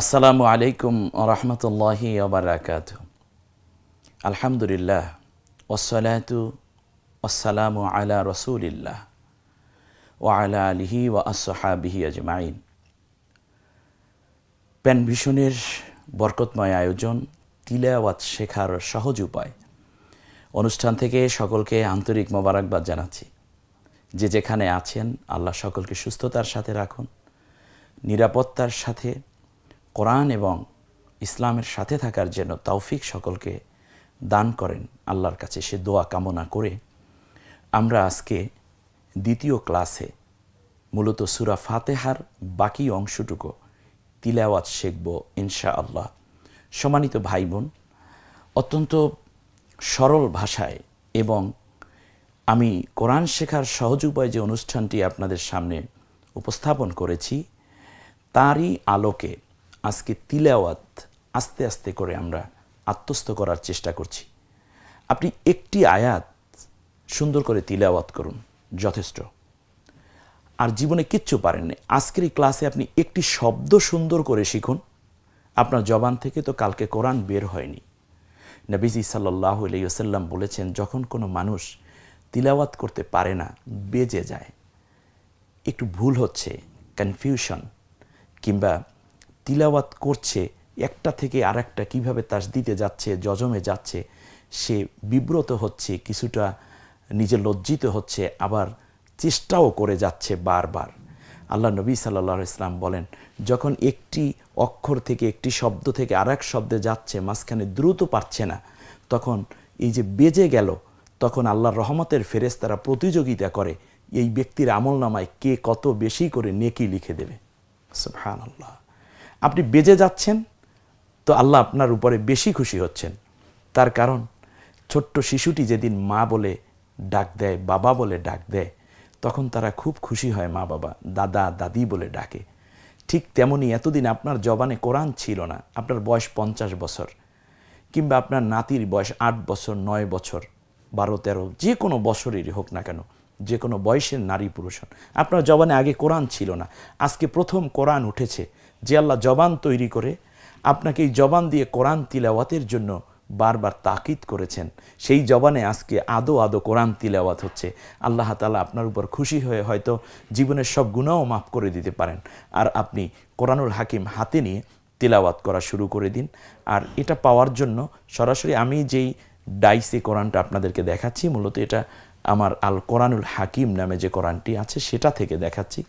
আসসালামু আলাইকুম রহমতুল্লাহি ওবরাকাত আলহামদুলিল্লাহ ওসলাতু আসসালামু আলা রসুলিল্লাহ ও আলা আলিহি ও আসহাবিহি আজমাইন ভিশনের বরকতময় আয়োজন, তিলাওয়াত শেখার সহজ উপায়। অনুষ্ঠান থেকে সকলকে আন্তরিক মোবারকবাদ জানাচ্ছি। যে যেখানে আছেন, আল্লাহ সকলকে সুস্থতার সাথে রাখুন, নিরাপত্তার সাথে কোরআন এবং ইসলামের সাথে থাকার জন্য তৌফিক সকলকে দান করেন আল্লাহর কাছে সে দোয়া কামনা করে আমরা আজকে দ্বিতীয় ক্লাসে মূলত সুরা ফাতেহার বাকি অংশটুকু তিলাওয়াত শিখব ইনশা আল্লাহ সম্মানিত ভাই বোন অত্যন্ত সরল ভাষায় এবং আমি কোরআন শেখার সহজ উপায় যে অনুষ্ঠানটি আপনাদের সামনে উপস্থাপন করেছি, তারই আলোকে আজকে তিলাওয়াত আস্তে আস্তে করে আমরা আত্মস্থ করার চেষ্টা করছি। আপনি একটি আয়াত সুন্দর করে তিলাওয়াত করুন, যথেষ্ট। আর জীবনে কিচ্ছু পারেন পারেননি আজকের এই ক্লাসে আপনি একটি শব্দ সুন্দর করে শিখুন। আপনার জবান থেকে তো কালকে কোরআন বের হয়নি। নবীজি সাল্লাহ আলাইসাল্লাম বলেছেন, যখন কোনো মানুষ তিলাওয়াত করতে পারে না, বেজে যায়। একটু ভুল হচ্ছে কনফিউশন কিংবা তিলাওয়াত করছে একটা থেকে আর একটা কীভাবে তাস দিতে যাচ্ছে জজমে যাচ্ছে, সে বিব্রত হচ্ছে, কিছুটা নিজে লজ্জিত হচ্ছে, আবার চেষ্টাও করে যাচ্ছে বারবার। আল্লাহ নবী সাল্লাহ ইসলাম বলেন, যখন একটি অক্ষর থেকে একটি শব্দ থেকে আর এক শব্দে যাচ্ছে, মাঝখানে দ্রুত পারছে না, তখন এই যে বেজে গেল, তখন আল্লাহর রহমতের ফেরেস তারা প্রতিযোগিতা করে, এই ব্যক্তির আমল নামায় কে কত বেশি করে নেকি লিখে দেবে। সুবহান আল্লাহ আপনি বেজে যাচ্ছেন, তো আল্লাহ আপনার উপরে বেশি খুশি হচ্ছেন। তার কারণ, ছোট্ট শিশুটি যেদিন মা বলে ডাক দেয়, বাবা বলে ডাক দেয়, তখন তারা খুব খুশি হয় মা বাবা, দাদা, দাদি বলে ডাকে। ঠিক তেমনি এতদিন আপনার জবানে কোরআন ছিল না, আপনার বয়স পঞ্চাশ বছর, কিংবা আপনার নাতির বয়স আট বছর, নয় বছর, বারো, তেরো, যে কোনো বছরেরই হোক না কেন, যে কোনো বয়সের নারী পুরুষ আপনার জবানে আগে কোরআন ছিল না, আজকে প্রথম কোরআন উঠেছে যে আল্লাহ জবান তৈরি করে আপনাকে এই জবান দিয়ে কোরআন তিলাওয়াতের জন্য বারবার তাকিদ করেছেন। সেই জবানে আজকে আদো আদো কোরআন তিলাওয়াত হচ্ছে। আল্লাহ তালা আপনার উপর খুশি হয়ে হয়তো জীবনের সব গুণাও মাফ করে দিতে পারেন। আর আপনি কোরআনুল হাকিম হাতে নিয়ে তিলাওয়াত করা শুরু করে দিন। আর এটা পাওয়ার জন্য সরাসরি আমি যেই ডাইসে কোরআনটা আপনাদেরকে দেখাচ্ছি, মূলত এটা আমার আল কোরআনুল হাকিম নামে যে কোরআনটি আছে, সেটা থেকে দেখাচ্ছি।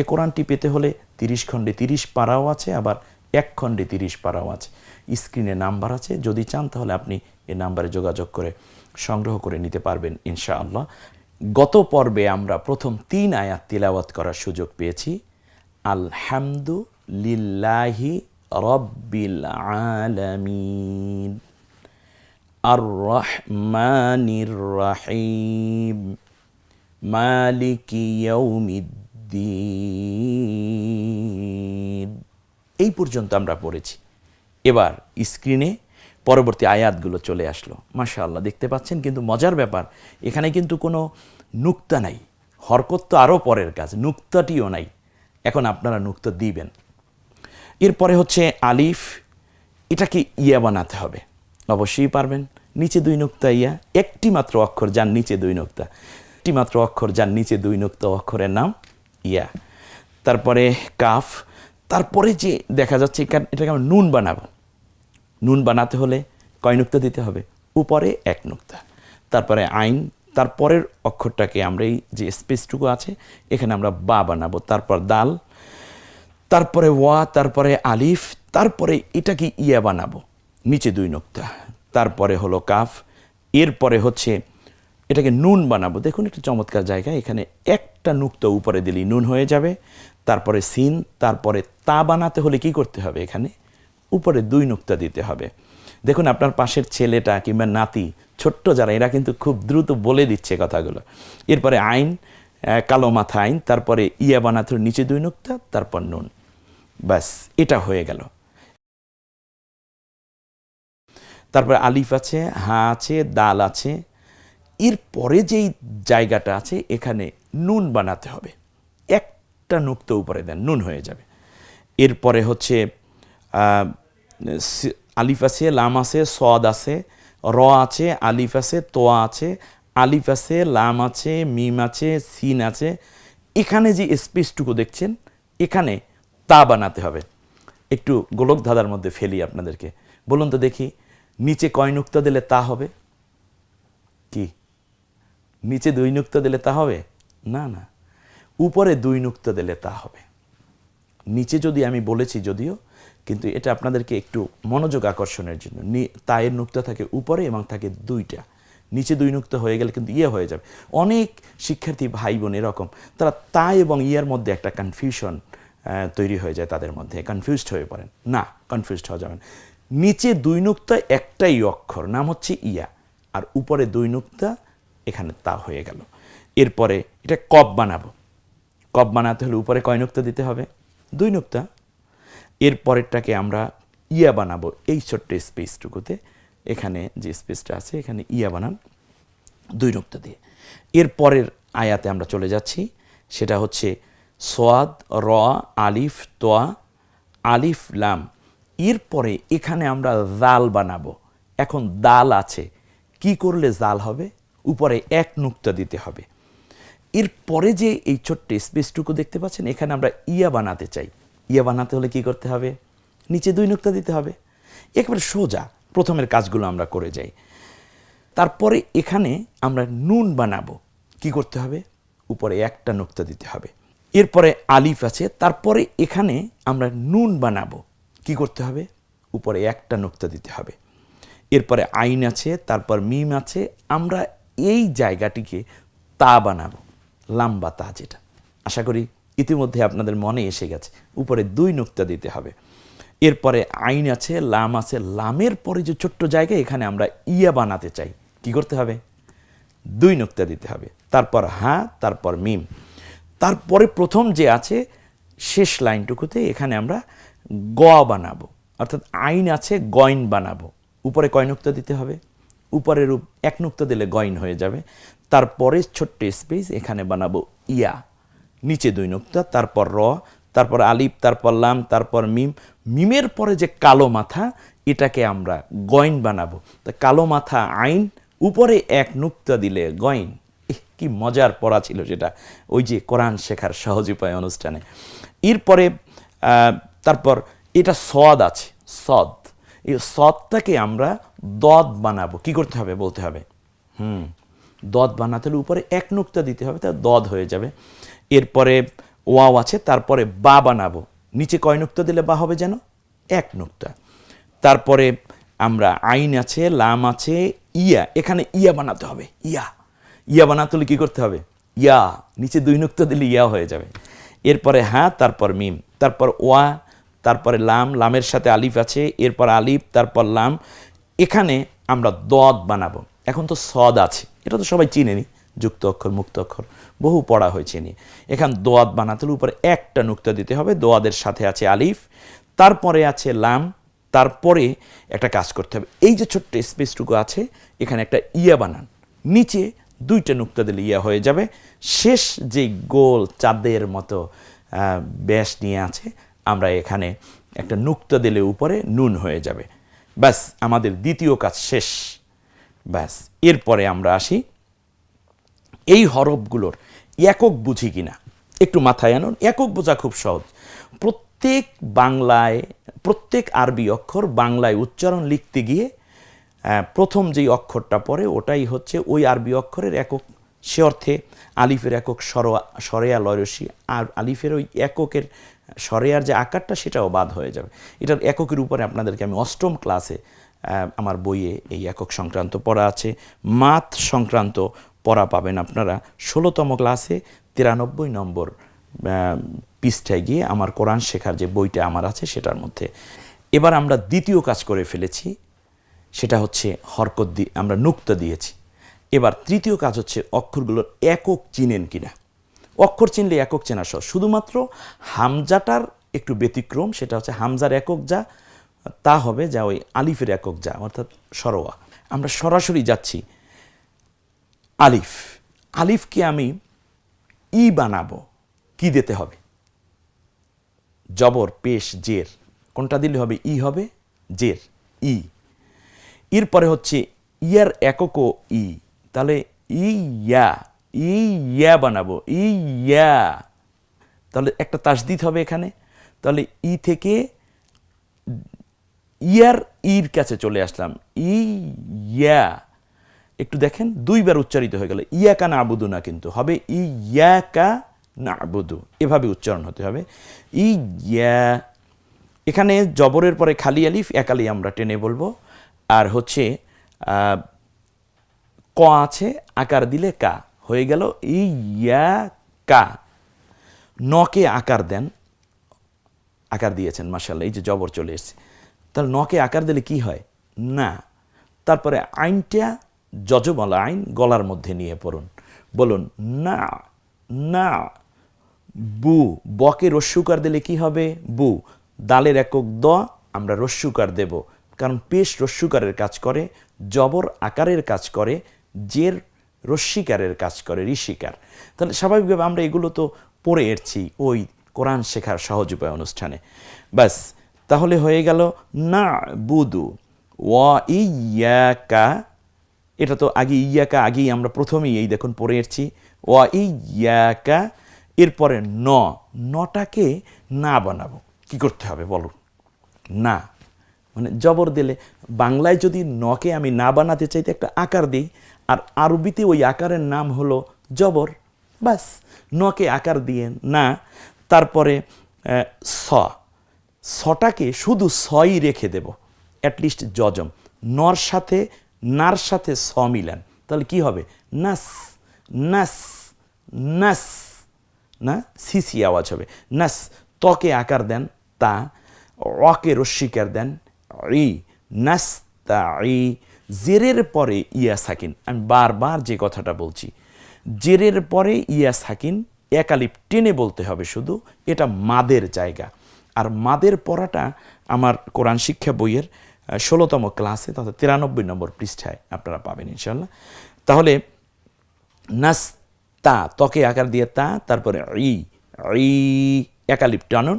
এ কোরআনটি পেতে হলে তিরিশ খণ্ডে তিরিশ পারাও আছে, আবার এক খণ্ডে তিরিশ পাড়াও আছে। স্ক্রিনে নাম্বার আছে, যদি চান তাহলে আপনি এ নাম্বারে যোগাযোগ করে সংগ্রহ করে নিতে পারবেন ইনশাআল্লাহ। গত পর্বে আমরা প্রথম তিন আয়াত তিলাওয়াত করার সুযোগ পেয়েছি। আলহামদু লিল্লাহি রব্বিল আলামিন। আর রহমানির রাহিম। মালিকি ইয়াউমিদ্দিন। এই পর্যন্ত আমরা পড়েছি। এবার স্ক্রিনে পরবর্তী আয়াতগুলো চলে আসলো। মাশা আল্লাহ দেখতে পাচ্ছেন কিন্তু মজার ব্যাপার, এখানে কিন্তু কোনো নুক্তা নাই। হরকত তো আরও পরের কাজ, নুক্তাটিও নাই। এখন আপনারা নুক্তা দিবেন। এরপরে হচ্ছে আলিফ এটাকে ইয়া বানাতে হবে? অবশ্যই পারবেন। নিচে দুই নুক্তা ইয়া, একটি মাত্র অক্ষর যার নিচে দুই নুক্তা। একটি মাত্র অক্ষর যার নিচে দুই নুক্তা অক্ষরের নাম ইয়া তারপরে কাফ, তারপরে যে দেখা যাচ্ছে এটাকে আমরা নুন বানাবো। নুন বানাতে হলে কয় নুক্তা দিতে হবে? উপরে এক নুক্তা। তারপরে আইন, তারপরের অক্ষরটাকে আমরা এই যে স্পেসটুকু আছে, এখানে আমরা বা বানাবো। তারপর দাল, তারপরে ওয়া, তারপরে আলিফ, তারপরে এটাকে ইয়া বানাবো। নিচে দুই নোক্তা। তারপরে হলো কাফ। এরপরে হচ্ছে এটাকে নুন বানাবো। দেখুন, একটা চমৎকার জায়গা। এখানে একটা নুক্তা উপরে দিলেই নুন হয়ে যাবে। তারপরে সিন, তারপরে তা বানাতে হলে কি করতে হবে এখানে? উপরে দুই নুক্তা দিতে হবে। দেখুন, আপনার পাশের ছেলেটা কিংবা নাতি, ছোট্ট যারা, এরা কিন্তু খুব দ্রুত বলে দিচ্ছে কথাগুলো। এরপরে আইন কালো মাথা আইন, তারপরে ইয়া বানাতে নিচে দুই নুক্তা, তারপর নুন। ব্যাস, এটা হয়ে গেল। তারপরে আলিফ আছে, হা আছে, দাল আছে এর পরে যেই জায়গাটা আছে, এখানে নুন বানাতে হবে। একটা নুক্ত উপরে দেন, নুন হয়ে যাবে। এরপরে হচ্ছে আলিফ আছে, লাম আছে, সদ আছে, র আছে, আলিফ আছে তোয়া আছে, আলিফ আছে, লাম আছে, মিম আছে, সিন আছে। এখানে যে স্পেসটুকু দেখছেন, এখানে তা বানাতে হবে। একটু গোলক ধাঁধার মধ্যে ফেলি আপনাদেরকে। বলুন তো দেখি, নিচে কয় নুক্তা দিলে তা হবে? কি? নিচে দুই নুক্তা দিলে তা হবে? না না। উপরে দুই নুক্তা দিলে তা হবে। নিচে যদি আমি বলেছি যদিও, কিন্তু এটা আপনাদেরকে একটু মনোযোগ আকর্ষণের জন্য। তায়ের নুক্তা থাকে উপরে এবং থাকে দুইটা। নিচে দুই নুক্তা হয়ে গেলে কিন্তু ইয়ে হয়ে যাবে। অনেক শিক্ষার্থী ভাই বোন এরকম, তারা তা এবং ইয়ার মধ্যে একটা কনফিউশন তৈরি হয়ে যায় তাদের মধ্যে। কনফিউজড হয়ে পড়েন। না কনফিউজড হওয়া যাবে না। নিচে দুই নুক্তা একটাই অক্ষর, নাম হচ্ছে ইয়া। আর উপরে দুই নুক্তা এখানে তা হয়ে গেল। এরপরে এটা কপ বানাবো। কপ বানাতে হলে উপরে কয় নুক্তা দিতে হবে? দুই নুক্তা। এর পরেরটাকে আমরা ইয়া বানাবো এই ছোট্ট স্পেসটুকুতে। এখানে যে স্পেসটা আছে, এখানে ইয়া বানান, দুই নুক্তা দিয়ে। এর পরের আয়াতে আমরা চলে যাচ্ছি। সেটা হচ্ছে সোয়াদ, র, আলিফ, তোয়া, আলিফ, লাম। এরপরে এখানে আমরা জাল বানাবো। এখন দাল আছে। কি করলে জাল হবে? উপরে এক নুক্তা দিতে হবে। এরপরে যে এই ছোট্ট স্পেসটুকু দেখতে পাচ্ছেন, এখানে আমরা ইয়া বানাতে চাই। ইয়া বানাতে হলে কি করতে হবে? নিচে দুই নুক্তা দিতে হবে। একেবারে সোজা প্রথমের কাজগুলো আমরা করে যাই। তারপরে এখানে আমরা নুন বানাবো। কি করতে হবে? উপরে একটা নুক্তা দিতে হবে। এরপরে আলিফ আছে, তারপরে এখানে আমরা নুন বানাবো। কি করতে হবে? উপরে একটা নুক্তা দিতে হবে। এরপরে আইন আছে, তারপর মিম আছে, আমরা এই জায়গাটিকে তা বানাবো, লাম্বা তা যেটা। আশা করি ইতিমধ্যে আপনাদের মনে এসে গেছে, উপরে দুই নুক্তা দিতে হবে। এরপরে আইন আছে, লাম আছে, লামের পরে যে ছোট্ট জায়গা, এখানে আমরা ইয়া বানাতে চাই। কি করতে হবে? দুই নুক্তা দিতে হবে। তারপর হা, তারপর মিম। তারপরে প্রথম যে আছে, শেষ লাইনটুকুতে এখানে আমরা গ বানাবো। অর্থাৎ আইন আছে গয়ন বানাবো। উপরে কয় নুক্তা দিতে হবে? উপরের উপ- এক নুক্তা দিলে গয়ন হয়ে যাবে। তারপরে ছোট্ট স্পেস এখানে বানাবো ইয়া, নিচে দুই নুক্তা, তারপর র, তারপর আলিফ, তারপর লাম, তারপর মিম। মিমের পরে যে কালো মাথা, এটাকে আমরা গয়ন বানাবো। তা কালো মাথা আইন, উপরে এক নুক্তা দিলে গয়ন। কি মজার পড়া ছিল সেটা। ওই যে কোরআন শেখার সহজ উপায় অনুষ্ঠানে। এরপরে তারপর এটা সদ আছে সদ এই সদটাকে আমরা দদ বানাবো। কি করতে হবে বলতে হবে? হুম, দদ বানাতে হলে উপরে এক নুক্তা দিতে হবে, তা দদ হয়ে যাবে। এরপরে ওয়াও আছে, তারপরে বা বানাবো। নিচে কয় নুক্তা দিলে বা হবে যেন? এক নুক্তা। তারপরে আমরা আইন আছে, লাম আছে, ইয়া। এখানে ইয়া বানাতে হবে, ইয়া। ইয়া বানাতে হলে কী করতে হবে? ইয়া। নিচে দুই নুক্তা দিলে ইয়া হয়ে যাবে। এরপরে হ্যাঁ তারপর মিম। তারপর ওয়া, তারপরে লাম। লামের সাথে আলিফ আছে, এরপর আলিফ, তারপর লাম। এখানে আমরা দদ বানাবো। এখন তো সদ আছে। এটা তো সবাই চিনেনি যুক্ত অক্ষর, মুক্ত অক্ষর। বহু পড়া হয়েছে নিয়ে। এখান দোয়াদ বানাতে হলে উপরে একটা নুক্তা দিতে হবে। দোয়াদের সাথে আছে আলিফ, তারপরে আছে লাম, তারপরে একটা কাজ করতে হবে। এই যে ছোট্ট স্পেসটুকু আছে, এখানে একটা ইয়া বানান। নিচে দুইটা নুক্তা দিলে ইয়া হয়ে যাবে। শেষ যে গোল চাঁদের মতো ব্যাস নিয়ে আছে, আমরা এখানে একটা নুক্তা দিলে উপরে নুন হয়ে যাবে। ব্যাস, আমাদের দ্বিতীয় কাজ শেষ। ব্যাস, এরপরে আমরা আসি। এই হরফগুলোর একক বুঝি কিনা? একটু মাথায় আনুন, একক বোঝা খুব সহজ। প্রত্যেক বাংলায়, প্রত্যেক আরবি অক্ষর বাংলায় উচ্চারণ লিখতে গিয়ে প্রথম যেই অক্ষরটা পড়ে, ওটাই হচ্ছে ওই আরবি অক্ষরের একক। সে অর্থে আলিফের একক সরোয়া সরেয়া লয়সী আর আলিফের ওই এককের সরেয়ার যে আকারটা, সেটাও বাদ হয়ে যাবে। এটার এককের উপরে আপনাদেরকে আমি অষ্টম ক্লাসে আমার বইয়ে এই একক সংক্রান্ত পড়া আছে। মাত সংক্রান্ত পড়া পাবেন আপনারা। ষোলোতম ক্লাসে তিরানব্বই নম্বর পৃষ্ঠায় গিয়ে আমার কোরআন শেখার যে বইটা আমার আছে, সেটার মধ্যে। এবার আমরা দ্বিতীয় কাজ করে ফেলেছি। সেটা হচ্ছে হরকত দি আমরা নুক্তা দিয়েছি। এবার তৃতীয় কাজ হচ্ছে অক্ষরগুলোর একক চিনেন কিনা। অক্ষর চিনলে একক চেনা সহ শুধুমাত্র হামজাটার একটু ব্যতিক্রম, সেটা হচ্ছে হামজার একক যা, তা হবে যা ওই আলিফের একক যা, অর্থাৎ সরোয়া। আমরা সরাসরি যাচ্ছি আলিফ। আলিফকে আমি ই বানাবো, কি দিতে হবে? জবর, পেশ, জের। কোনটা দিলে হবে? ই হবে জের, ই। এরপরে হচ্ছে ইয়ার একক ই। তাহলে ইয়া ই ইয়া বানাবো ই ইয়া। তাহলে একটা তাসদিদ হবে এখানে। তাহলে ই থেকে ইয়ার ইর কাছে চলে আসলাম। ই ইয়া। একটু দেখেন, দুইবার উচ্চারিত হয়ে গেল। ইয়াকা না আবুদু না কিন্তু হবে ই ইয়াকা না আবুদু এভাবে উচ্চারণ হতে হবে। ই ইয়া। এখানে জবরের পরে খালি আলিফ একালি আমরা টেনে বলব। আর হচ্ছে ক আছে, আকার দিলে কা। হয়ে গেল ই ইয়া কা। নকে আকার দেন। আকার দিয়েছেন মাসাল্লাহ এই যে জবর চলে এসছে। তাহলে নকে আকার দিলে কি হয়? না। তারপরে আইনটা যজমালা আইন গলার মধ্যে নিয়ে পড়ুন। বলুন, না না। বু, বকে রস্যুকার দিলে কি হবে? বু, দালের একক দ, আমরা রস্যুকার দেব। কারণ পেশ রস্যুকারের কাজ করে, জবর আকারের কাজ করে, জের রস্যিকারের কাজ করে, ঋষিকার। তাহলে স্বাভাবিকভাবে আমরা এগুলো তো পড়ে এসছি ওই কোরআন শেখার সহজ উপায় অনুষ্ঠানে। ব্যাস, তাহলে হয়ে গেল না বুদু ওয়া ইয়াকা এটা তো আগে ইয়াকা আগেই আমরা প্রথমেই এই দেখুন পড়ে এসছি। ওয়া ইয়াকা এরপরে ন। নটাকে না বানাবো। কি করতে হবে বলুন না। মানে জবর দিলে বাংলায় যদি নকে আমি না বানাতে চাইতে একটা আকার দিই। আর আরবিতে ওই আকারের নাম হলো জবর, বাস। নকে আকার দিয়ে না, তারপরে স। সটাকে শুধু সই রেখে দেব অ্যাটলিস্ট জজম নর সাথে, নার সাথে স মিলান। তাহলে কি হবে? নাস নাস নাস। না? সিসি আওয়াজ হবে। নাস, তকে আকার দেন, তা। অকে রস্বীকার দেন, ই। নাস, তা, ই। জেরের পরে ইয়া সাকিন। আমি বারবার যে কথাটা বলছি, জেরের পরে ইয়া সাকিন একালিপ টেনে বলতে হবে শুধু, এটা মাদের জায়গা। আর মাদের পড়াটা আমার কোরআন শিক্ষা বইয়ের ষোলোতম ক্লাসে তথা তিরানব্বই নম্বর পৃষ্ঠায় আপনারা পাবেন ইনশাল্লাহ তাহলে, নাস তা, ত্বকে আকার দিয়ে তা, তারপরে ই ই, একালিপ টানুন,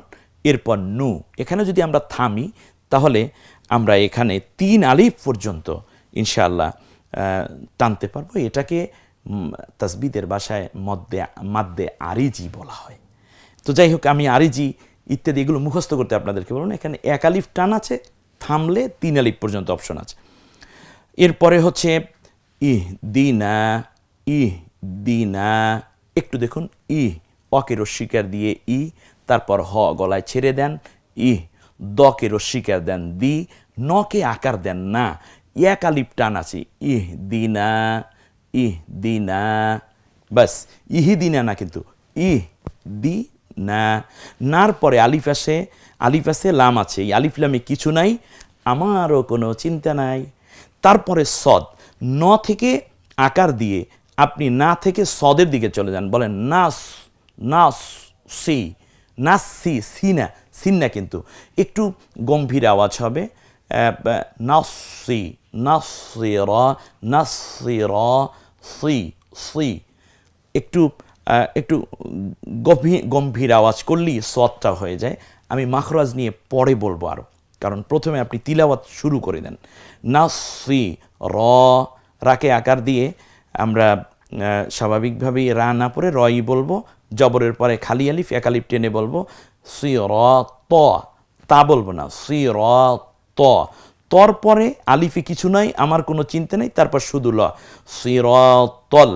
এরপর নু। এখানে যদি আমরা থামি, তাহলে আমরা এখানে তিন আলিফ পর্যন্ত ইনশাআল্লাহ আহ, টানতে পারব। এটাকে তাসবিদের ভাষায় মদ্দে মাদ্দে আরিজি বলা হয়। তো যাই হোক আমি আরিজি ইত্যাদি এগুলো মুখস্থ করতে আপনাদেরকে বলুন এখানে এক আলিফ টান আছে থামলে তিন আলিফ পর্যন্ত অপশন আছে। এরপরে হচ্ছে ইহ দিনা ইহ দিনা একটু দেখুন ই অকে রস্বীকার দিয়ে ই তারপর হ গলায় ছেড়ে দেন ই দকে রস্বীকার দেন দি নকে আকার দেন না এক আলিপ টান আছে। ইহ দিনা ইহ দিনা, বাস, ইহি দিনা না কিন্তু, ইহ দি না নার পরে আলিফ আসে আলিফ আসে, লাম আছে। এই আলিফ লামে কিছু নাই, আমারও কোনো চিন্তা নাই। তারপরে সদ, ন থেকে আকার দিয়ে আপনি না থেকে সদের দিকে চলে যান। বলেন, নাস নাস, সি নাস, সি সিন না কিন্তু। একটু গম্ভীর আওয়াজ হবে নাসি নাসির নাসির, সি সি। একটু একটু গভীর, গম্ভীর আওয়াজ করলেই সৎটা হয়ে যায়। আমি মাখরাজ নিয়ে পরে বলব আরও কারণ প্রথমে আপনি তিলাওয়াত শুরু করে দেন। নাসি র রাকে আকার দিয়ে আমরা স্বাভাবিকভাবেই রা না পড়ে রই বলব, জবরের পরে খালি আলিফ একালিফ টেনে বলব। সি র ত তা বলব না। সি র ত তর পরে আলিফে কিছু নাই, আমার কোনো চিন্তা নেই, তারপর শুধু ল। সিরতল,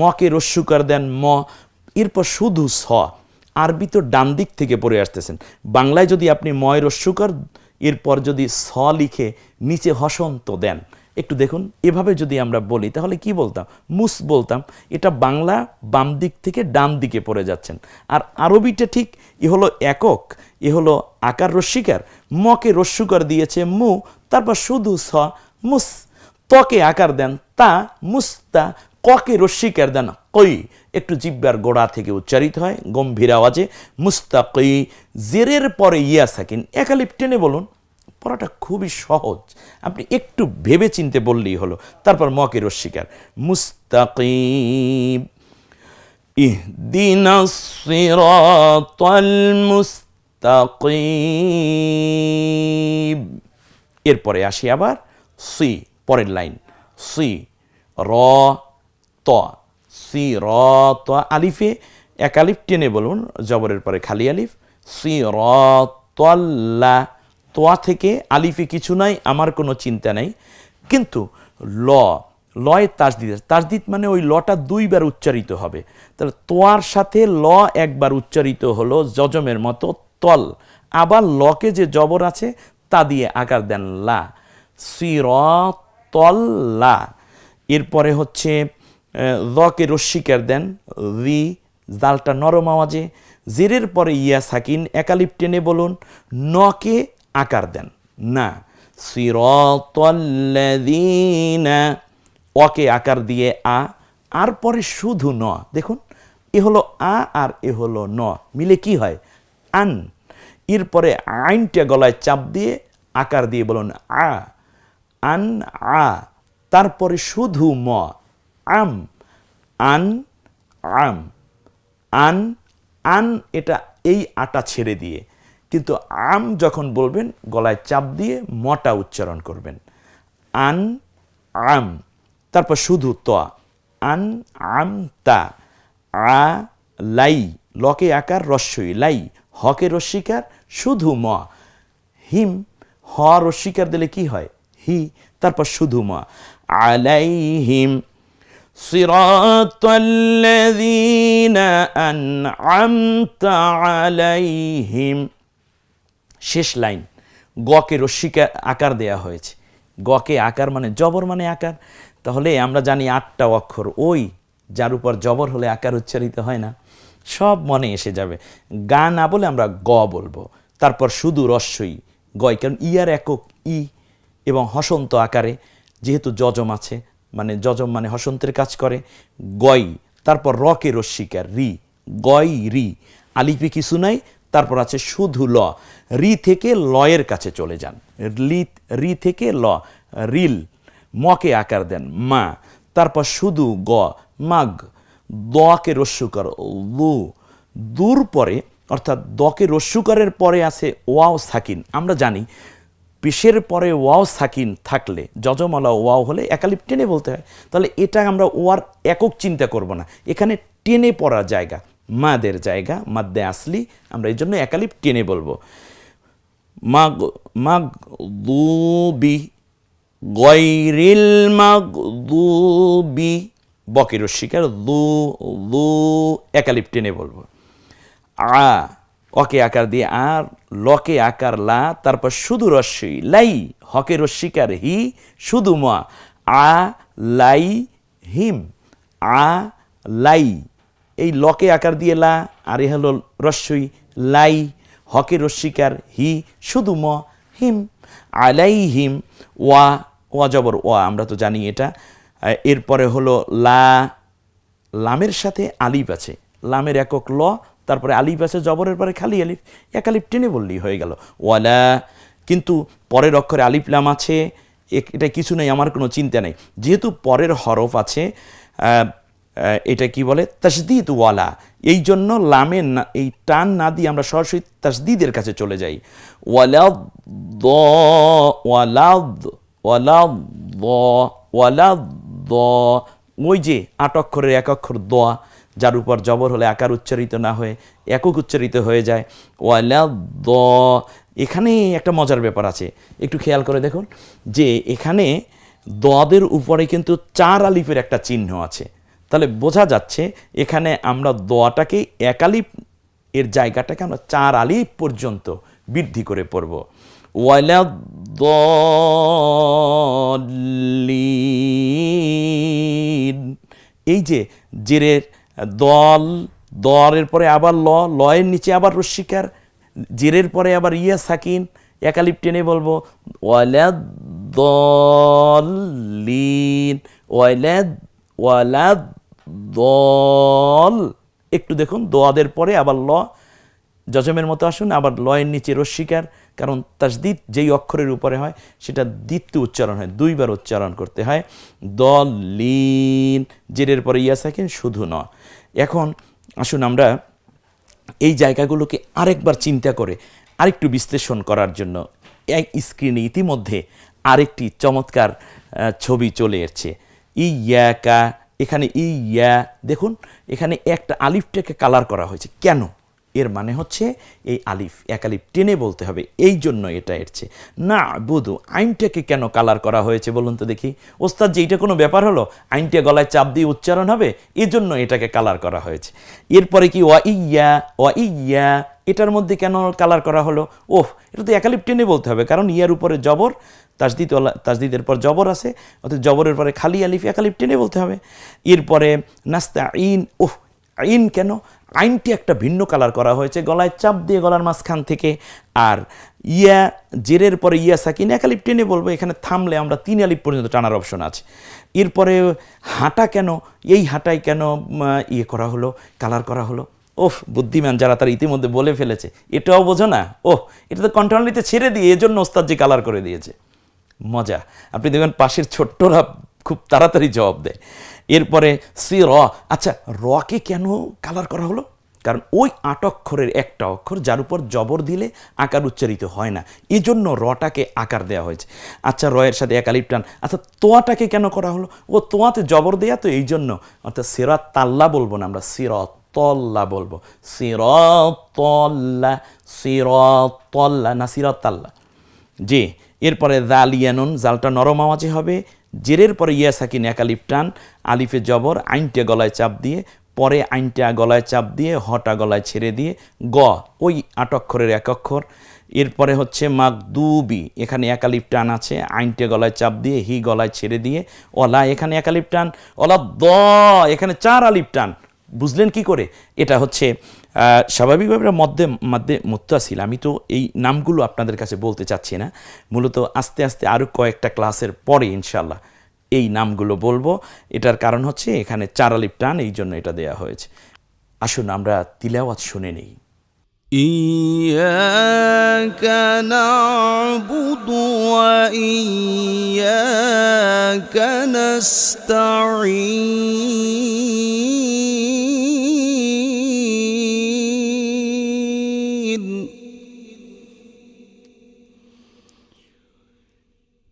মকে রস্যুকার দেন ম, এরপর শুধু স। আরবি তো ডান দিক থেকে পড়ে আসতেছেন। বাংলায় যদি আপনি ময় রস্যুকার, এরপর যদি স লিখে নিচে হসন্ত দেন। একটু দেখুন, এভাবে যদি আমরা বলি, তাহলে কি বলতাম? মুস বলতাম, এটা বাংলা বাম দিক থেকে ডান দিকে পড়ে যাচ্ছেন। আর আরবিটা ঠিক, এ হলো একক, এ হলো আকার রস্যিকার মকে রস্যুকার দিয়েছে মু, তারপর শুধু স, মুস। তকে আকার দেন তা মুস্তা ককে রস্যিকার দেন কই। একটু জিব্বার গোড়া থেকে উচ্চারিত হয়, গম্ভীর আওয়াজে মুস্তাকই জেরের পরে ইয়া সাকিন। একালিপ টেনে বলুন। পড়াটা খুবই সহজ। আপনি একটু ভেবে চিনতে বললেই হলো। তারপর মকে রস্বীকার মুস্তাকিম। ইহদিনা সিরাতাল মুস্তাকিম। মুস্তাকিম এরপরে আসি আবার। সি, পরের লাইন। সি, র, ত। সি, র, ত, আলিফে এক আলিফ টেনে বলুন, জবরের পরে খালি আলিফ। সি, র তল্লা তোয়া থেকে আলিফে কিছু নাই, আমার কোনো চিন্তা নাই। কিন্তু ল, লয় তাজদিদ তাজদিদ মানে ওই লটা দুইবার উচ্চারিত হবে। তাহলে তোয়ার সাথে ল একবার উচ্চারিত হলো জজমের মতো তল। আবার লকে যে জবর আছে, তা দিয়ে আকার দেন লা। সির তল লা এরপরে হচ্ছে রকে রস্বীকার দেন, রি, জালটা নরম আওয়াজে। জেরের পরে ইয়া সাকিন, একালিপ টেনে বলুন, নকে আকার দেন। না। সিরতল্লাযীনা। অকে আকার দিয়ে আ, আর পরে শুধু ন। দেখুন, এ হলো আ আর এ হলো ন। মিলে কি হয়? আন। এরপরে আইনটা গলায় চাপ দিয়ে আকার দিয়ে বলুন আ। আন, আ। তারপরে শুধু ম। আম। আন আম। আন আন, এটা এই আটা ছেড়ে দিয়ে। কিন্তু আম যখন বলবেন গলায় চাপ দিয়ে মটা উচ্চারণ করবেন আন আম তারপর শুধু ত আন আম তা আ লাই লকে আকার রস্যই লাই হকে রস্বীকার শুধু ম হিম হ রস্বীকার দিলে কি হয় হি তারপর শুধু ম আলাইহিম صراط الذين أنعمت عليهم শেষ লাইন, গকে রস্যিকা আকার দেয়া হয়েছে। গকে আকার মানে জবর মানে আকার। তাহলে আমরা জানি আটটা অক্ষর। ওই যার উপর জবর হলে আকার উচ্চারিত হয় না। সব মনে এসে যাবে। গা না বলে আমরা গ বলব। তারপর শুধু রস্যই। গয় কারণ ইয়ার একক ই এবং হসন্ত আকারে যেহেতু যজম আছে মানে যজম মানে হসন্তের কাজ করে গয় তারপর রকে রস্বীকার রি। গয় রি। আলিপি কিছু নাই তারপর আছে শুধু ল। রি থেকে লয়ের কাছে চলে যান। লি রি থেকে ল, রিল, মকে আকার দেন, মা। তারপর শুধু গ, মাগ। দকে রস্যুকর লু দূর পরে, অর্থাৎ দকে রস্যুকরের পরে আছে ওয়াও সাকিন। আমরা জানি পেশের পরে ওয়াও সাকিন থাকলে, যজমালা ওয়াও হলে একালিপ টেনে বলতে হয়। তাহলে এটা আমরা ওয়ার একক চিন্তা করব না। এখানে টেনে পড়া জায়গা। মাদের জায়গা, মাদ্দে আসলি, আমরা এই জন্য একালিপ টেনে বলব। মাগ মাগ দুবি গৈরিল মাগ দুবি বকের শিকার, দু দু, একালিপ টেনে বলব। আ, অকে আকার দিয়ে আর, লকে আকার লা, তারপর শুধু রস্যই লাই হকে রস্যিকার হি, শুধু মা, আ, লাই, হিম, আ, লাই। এই লকে আকার দিয়ে লা, আর এ হলো রস্যই লাই, হকে রস্যিকার হি, শুধু ম, হিম আলাই হিম ওয়া ওয়া জবর, ওয়া, আমরা তো জানি এটা। এরপরে হলো লা, লামের সাথে আলিফ আছে। লামের একক ল, তারপরে আলিফ আছে জবরের পরে খালি আলিফ। এক আলিফ টেনে বললেই হয়ে গেল। ওয়ালা কিন্তু পরের অক্ষরে আলিফ লাম আছে। এটা কিছু নেই, আমার কোনো চিন্তা নেই। যেহেতু পরের হরফ আছে এটা কি বলে? তাসদিদ ওয়ালা। এই জন্য লামে এই টান না দিয়ে আমরা সরাসরি তাসদিদের কাছে চলে যাই। ওয়ালাদ ওয়ালাদ ওয়ালাদ ওয়ালাদ ওই যে আট অক্ষরের এক অক্ষর দোয়া যার উপর জবর হলে আকার উচ্চারিত না হয়ে একক উচ্চারিত হয়ে যায়। ওয়ালা দ। এখানে একটা মজার ব্যাপার আছে। একটু খেয়াল করে দেখুন যে এখানে দদের উপরে কিন্তু চার আলিফের একটা চিহ্ন আছে। তাহলে বোঝা যাচ্ছে এখানে আমরা দোয়াটাকে এক আলিফ, এর জায়গাটাকে আমরা চার আলিফ পর্যন্ত বৃদ্ধি করে পড়ব। ওয়ালা এই যে জেরের দল, দরের পরে আবার ল, লয়ের নিচে আবার রস্বীকার জেরের পরে আবার ইয়া সাকিন একালিপ টেনে বলব। ওয়ালাদ দলিন ওয়ালাদ ওয়ালাদ দল। একটু দেখুন, দোয়াদের পরে আবার ল। জজমের মতো আসুন, আবার লয়ের নিচে রস্বীকার কারণ তাসদিদ যেই অক্ষরের উপরে হয়, সেটা দ্বিতীয় উচ্চারণ হয়, দুইবার উচ্চারণ করতে হয়। দল লিন জেরের পরে ইয়া থাকেন শুধু ন। এখন আসুন আমরা এই জায়গাগুলোকে আরেকবার চিন্তা করে, আরেকটু বিশ্লেষণ করার জন্য এক স্ক্রিনে ইতিমধ্যে আরেকটি চমৎকার ছবি চলে এসছে। ইয়া এখানে ইয়া, দেখুন, এখানে একটা আলিফটাকে কালার করা হয়েছে। কেন? এর মানে হচ্ছে এই আলিফ, এক আলিফ টেনে বলতে হবে, এই জন্য এটা এসছে না, বুধু, আইনটাকে কেন কালার করা হয়েছে বলুন তো দেখি। ওস্তাদ, যে এটা কোনো ব্যাপার হলো? আইনটা গলায় চাপ দিয়ে উচ্চারণ হবে, এজন্য এটাকে কালার করা হয়েছে। এরপরে কি, ওয়া ইয়া ওয়া ইয়া, এটার মধ্যে কেন কালার করা হলো? ওহ, এটা তো একালিপ টেনে বলতে হবে, কারণ ইয়ার উপরে জবর তাজদিদ তাজদিদের পর জবর আছে, অর্থাৎ জবরের পরে খালি আলিফ একালিপ টেনে বলতে হবে। এরপরে নাস্তা ইন ওহ আইন কেন? আইনটি একটা ভিন্ন কালার করা হয়েছে, গলায় চাপ দিয়ে গলার মাঝখান থেকে। আর ইয়া, জেরের পরে ইয়া সাকিন, এক টেনে বলব, এখানে থামলে আমরা তিন আলিপ পর্যন্ত টানার অপশন আছে। এরপরে হাঁটা কেন? এই হাঁটাই কেন ইয়ে করা হলো, কালার করা হলো? ওহ বুদ্ধিমান যারা তার ইতিমধ্যে বলে ফেলেছে, এটাও বোঝো না? ওহ, এটা তো কন্ট্রোলিতে ছেড়ে দিয়ে, এজন্য ওস্তাদ যে কালার করে দিয়েছে। মজা। আপনি দেখবেন পাশের ছোট্টরা খুব তাড়াতাড়ি জবাব দেয়। এরপরে সি র আচ্ছা রকে কেন কালার করা হলো? কারণ ওই আট অক্ষরের একটা অক্ষর যার উপর জবর দিলে আকার উচ্চারিত হয় না। এই জন্য রটাকে আকার দেওয়া হয়েছে। আচ্ছা রয়ের সাথে একালিপ টান। আচ্ছা তোয়াটাকে কেন করা হলো? ও তোয়াতে জবর দেয়া তো এই জন্য অর্থাৎ সেরা তাল্লা বলব না আমরা সিরত তল্লা বলব। সিরতল্লা সিরতল্লা না সিরতাল্লা। জি এরপরে জাল ইয়ানুন জালটা নরম আওয়াজে হবে। জেরের পরে ইয়া সাকিন এক আলিফ টান, আলিফে জবর, আইনটা গলায় চাপ দিয়ে, পরে আইনটা গলায় চাপ দিয়ে, হটা গলায় ছেড়ে দিয়ে, গ, ওই আট অক্ষরের এক অক্ষর। এরপরে হচ্ছে মাকদুবি এখানে একালিপ টান আছে, আইনটে গলায় চাপ দিয়ে, হি গলায় ছেড়ে দিয়ে, অলা, এখানে একালিপ টান অলা দ, এখানে চার আলিপ টান। বুঝলেন কি করে? এটা হচ্ছে স্বাভাবিকভাবে এটা মধ্যে মধ্যে মুত্তাসিল আমি তো এই নামগুলো আপনাদের কাছে বলতে চাচ্ছি না মূলত আস্তে আস্তে আরও কয়েকটা ক্লাসের পরে ইনশাল্লাহ এই নামগুলো বলবো এটার কারণ হচ্ছে এখানে চার আলিপ টান এই জন্য এটা দেয়া হয়েছে আসুন আমরা তিলাওয়াত শুনে নিই إياك نعبد وإياك نستعين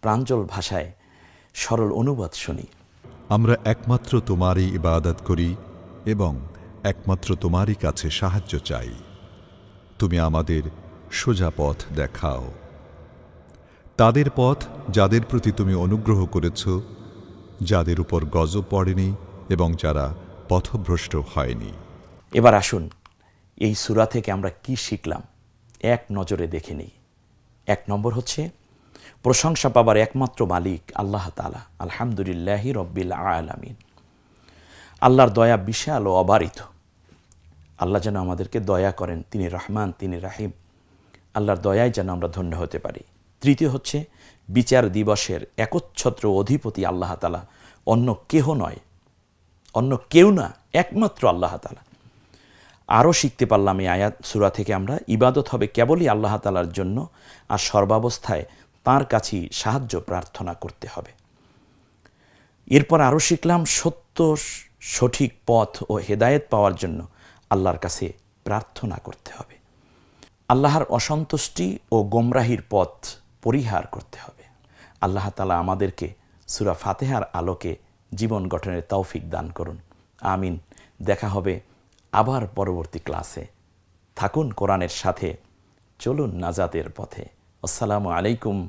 প্রাঞ্জল ভাষায় সরল অনুবাদ শুনি। আমরা একমাত্র তোমারই ইবাদত করি এবং একমাত্র তোমারই কাছে সাহায্য চাই। তুমি আমাদের সোজা পথ দেখাও। তাদের পথ যাদের প্রতি তুমি অনুগ্রহ করেছ যাদের উপর গজব পড়েনি এবং যারা পথভ্রষ্ট হয়নি। এবার আসুন এই সুরা থেকে আমরা কি শিখলাম? এক নজরে দেখে নিই। এক নম্বর হচ্ছে প্রশংসা পাবার একমাত্র মালিক আল্লাহ তালা আলহামদুলিল্লাহি রব্বিল আলামিন। আল্লাহর দয়া বিশাল ও অবারিত। আল্লাহ যেন আমাদেরকে দয়া করেন, তিনি রহমান, তিনি রাহিম। আল্লাহর দয়ায় যেন আমরা ধন্য হতে পারি। তৃতীয় হচ্ছে, বিচার দিবসের একচ্ছত্র অধিপতি আল্লাহ তালা অন্য কেহ নয়। অন্য কেউ না, একমাত্র আল্লাহ তালা আরও শিখতে পারলাম এই আয়াত, সুরা থেকে আমরা। ইবাদত হবে কেবলই আল্লাহ তালার জন্য। আর সর্বাবস্থায় তার কাছেই সাহায্য প্রার্থনা করতে হবে। এরপর আরও শিখলাম সত্য, সঠিক পথ ও হেদায়েত পাওয়ার জন্য আল্লাহর কাছে প্রার্থনা করতে হবে। আল্লাহর অসন্তুষ্টি ও গোমরাহির পথ পরিহার করতে হবে। আল্লাহ তালা আমাদেরকে সুরা ফাতেহার আলোকে জীবন গঠনের তৌফিক দান করুন। আমিন। দেখা হবে আবার পরবর্তী ক্লাসে। থাকুন কোরআনের সাথে, চলুন নাজাতের পথে। আসসালামু আলাইকুম